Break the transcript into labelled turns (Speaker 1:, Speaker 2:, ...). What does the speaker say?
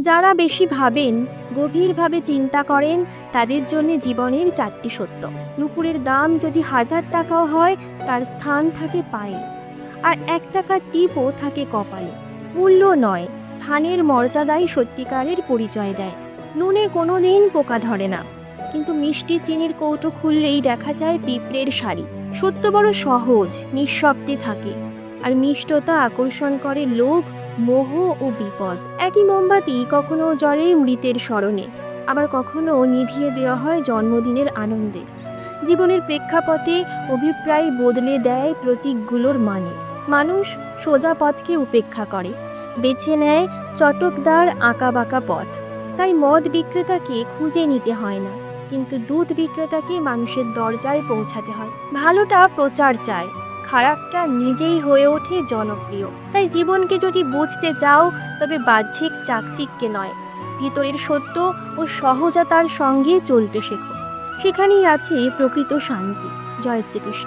Speaker 1: যারা বেশি ভাবেন, গভীরভাবে চিন্তা করেন, তাদের জন্য জীবনের চারটি সত্য। নুপুরের দাম যদি হাজার টাকাও হয়, তার স্থান থাকে পায়ে। আর এক টাকার টিপও থাকে কপালে। মূল্য নয়, স্থানের মর্যাদাই সত্যিকারের পরিচয় দেয়। নুনে কোনো দিন পোকা ধরে না। কিন্তু মিষ্টি চিনির কৌটো খুললেই দেখা যায় পিঁপড়ের শাড়ি। সত্য বড় সহজ, নিঃশব্দে থাকে। আর মিষ্টতা আকর্ষণ করে লোভ মোহ ও বিপদ। একই মোমবাতি কখনো জলে মৃতের স্মরণে, আবার কখনো নিভিয়ে দেওয়া হয় জন্মদিনের আনন্দে। জীবনের প্রেক্ষাপটে অভিপ্রায় বদলে দেয় প্রতীকগুলোর মানে। মানুষ সোজা পথকে উপেক্ষা করে, বেছে নেয় চটকদার আঁকাবাঁকা পথ। তাই মদ বিক্রেতাকে খুঁজে নিতে হয় না, কিন্তু দুধ বিক্রেতাকে মানুষের দরজায় পৌঁছাতে হয়। ভালোটা প্রচার চায়। খারাপটা নিজেই হয়ে ওঠে জনপ্রিয়। তাই জীবনকে যদি বুঝতে চাও, তবে বাহ্যিক চাকচিককে নয়। ভিতরের সত্য ও সহজাতার সঙ্গে চলতে শেখো। সেখানেই আছে প্রকৃত শান্তি। জয় শ্রীকৃষ্ণ।